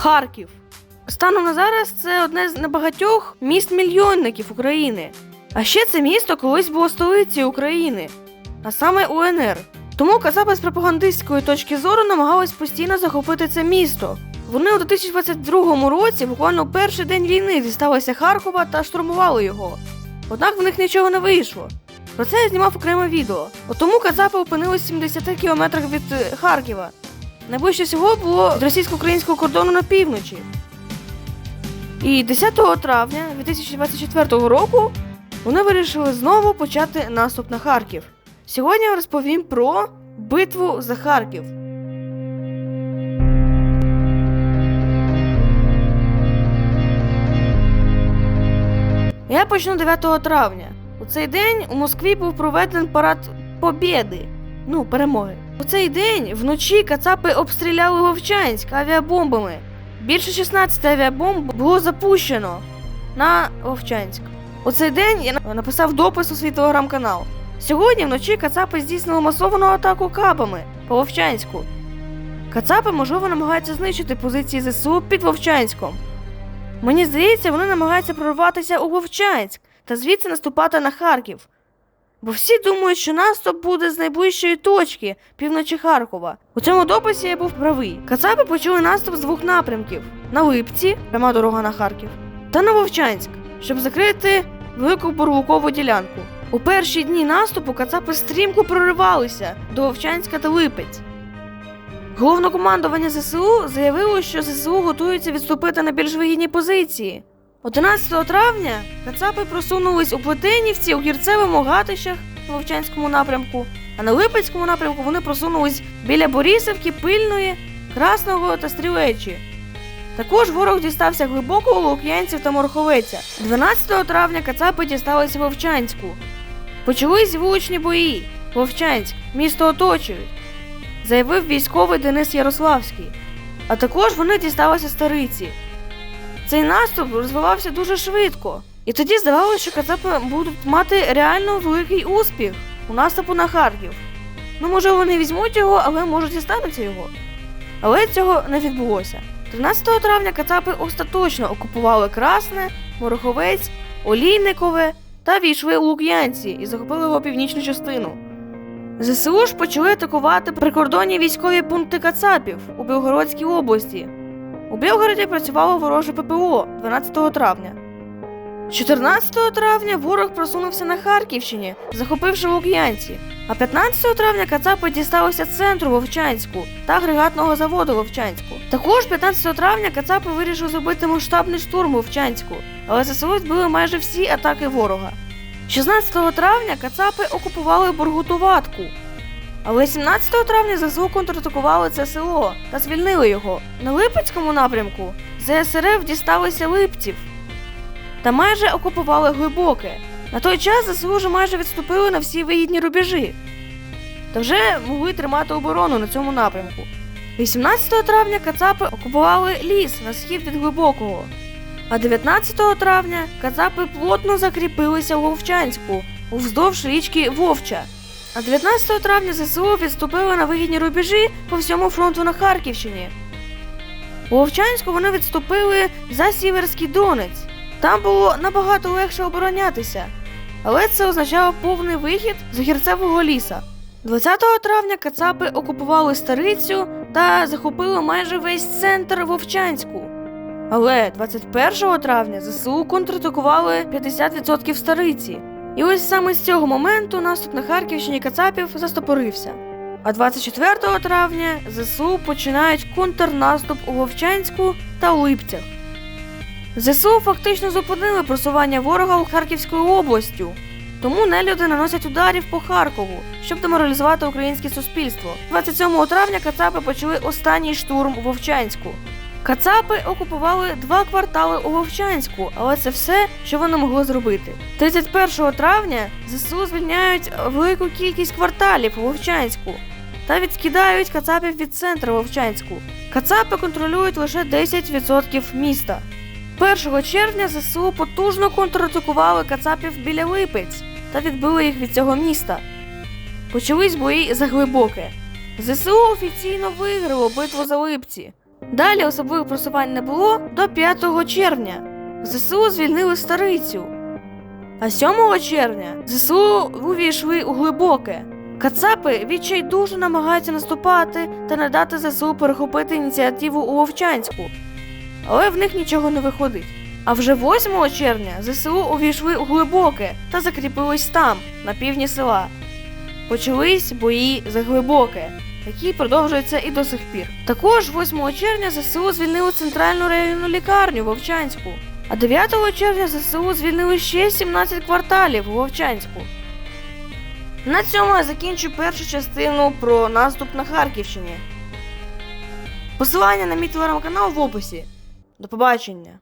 Харків. Станом на зараз це одне з небагатьох міст-мільйонників України. А ще це місто колись було столицею України, а саме УНР. Тому Кацапи з пропагандистської точки зору намагались постійно захопити це місто. Вони у 2022 році, буквально перший день війни, дісталися Харкова та штурмували його. Однак в них нічого не вийшло. Про це я знімав окреме відео. От тому Кацапи опинились в 70 кілометрах від е, Харкова. Найближче всього було від російсько-українського кордону на півночі. І 10 травня 2024 року вони вирішили знову почати наступ на Харків. Сьогодні розповім про битву за Харків. Я почну 9 травня. У цей день у Москві був проведений парад Побєди. Ну, перемоги. У цей день вночі кацапи обстріляли Вовчанськ авіабомбами. Більше 16 авіабомб було запущено на Вовчанськ. У цей день я написав допис у свій телеграм-канал. Сьогодні вночі кацапи здійснили масовану атаку кабами по Вовчанську. Кацапи, можливо, намагаються знищити позиції ЗСУ під Вовчанськом. Мені здається, вони намагаються прорватися у Вовчанськ та звідси наступати на Харків. Бо всі думають, що наступ буде з найближчої точки півночі Харкова. У цьому дописі я був правий. Кацапи почали наступ з двох напрямків: на Липці, пряма дорога на Харків, та на Вовчанськ, щоб закрити велику бурлукову ділянку. У перші дні наступу кацапи стрімко проривалися до Вовчанська та Липець. Головнокомандування ЗСУ заявило, що ЗСУ готується відступити на більш вигідні позиції. 11 травня кацапи просунулись у Плетенівці, у Гірцевому Гатищах на Вовчанському напрямку, а на Липецькому напрямку вони просунулись біля Борисівки, Пильної, Красного та Стрілечі. Також ворог дістався глибоко у Лук'янців та Морховеця. 12 травня кацапи дісталися Вовчанську. Почались вуличні бої. Вовчанськ, місто оточують, заявив військовий Денис Ярославський. А також вони дісталися стариці. Цей наступ розвивався дуже швидко. І тоді здавалося, що кацапи будуть мати реально великий успіх у наступу на Харків. Ну, може, вони візьмуть його, але можуть і стануться його. Але цього не відбулося. 13 травня кацапи остаточно окупували Красне, Мороховець, Олійникове та війшли у Лук'янці і захопили його північну частину. ЗСУ ж почали атакувати прикордонні військові пункти Кацапів у Білгородській області. У Білгороді працювало вороже ППО 12 травня. 14 травня ворог просунувся на Харківщині, захопивши Лук'янці. А 15 травня Кацапи дісталися центру Вовчанську та агрегатного заводу Вовчанську. Також 15 травня Кацапи вирішили зробити масштабний штурм Вовчанську, але ЗСУ збили майже всі атаки ворога. 16 травня Кацапи окупували Бургутуватку. Але 17 травня ЗСУ контратакували це село та звільнили його. На Липецькому напрямку ЗСРФ дісталися Липців та майже окупували глибоке. На той час ЗСУ вже майже відступили на всі вигідні рубежі та вже могли тримати оборону на цьому напрямку. 18 травня Кацапи окупували ліс на схід від глибокого. А 19 травня Кацапи плотно закріпилися у Вовчанську уздовж річки Вовча. А 19 травня ЗСУ відступили на вигідні рубежі по всьому фронту на Харківщині. У Вовчанську вони відступили за Сіверський Донець. Там було набагато легше оборонятися, але це означало повний вихід з гірцевого ліса. 20 травня Кацапи окупували старицю та захопили майже весь центр Вовчанську. Але 21 травня ЗСУ контратакували 50% стариці. І ось саме з цього моменту наступ на Харківщині Кацапів застопорився. А 24 травня ЗСУ починають контрнаступ у Вовчанську та у Липцях. ЗСУ фактично зупинили просування ворога у Харківською областю. Тому нелюди наносять ударів по Харкову, щоб деморалізувати українське суспільство. 27 травня Кацапи почали останній штурм у Вовчанську. Кацапи окупували два квартали у Вовчанську, але це все, що вони могли зробити. 31 травня ЗСУ звільняють велику кількість кварталів у Вовчанську та відкидають Кацапів від центру Вовчанську. Кацапи контролюють лише 10% міста. 1 червня ЗСУ потужно контратакували Кацапів біля Липець та відбили їх від цього міста. Почались бої за глибоке. ЗСУ офіційно виграло битву за Липці. Далі особливих просувань не було до 5 червня. ЗСУ звільнили старицю. А 7 червня ЗСУ увійшли у глибоке. Кацапи відчайдушно намагаються наступати та не дати ЗСУ перехопити ініціативу у Вовчанську. Але в них нічого не виходить. А вже 8 червня ЗСУ увійшли у глибоке та закріпились там, на півдні села. Почались бої за глибоке, які продовжуються і до сих пір. Також 8 червня ЗСУ звільнили центральну районну лікарню Вовчанську, а 9 червня ЗСУ звільнили ще 17 кварталів у Вовчанську. На цьому я закінчу першу частину про наступ на Харківщині. Посилання на мій телеграм-канал в описі. До побачення!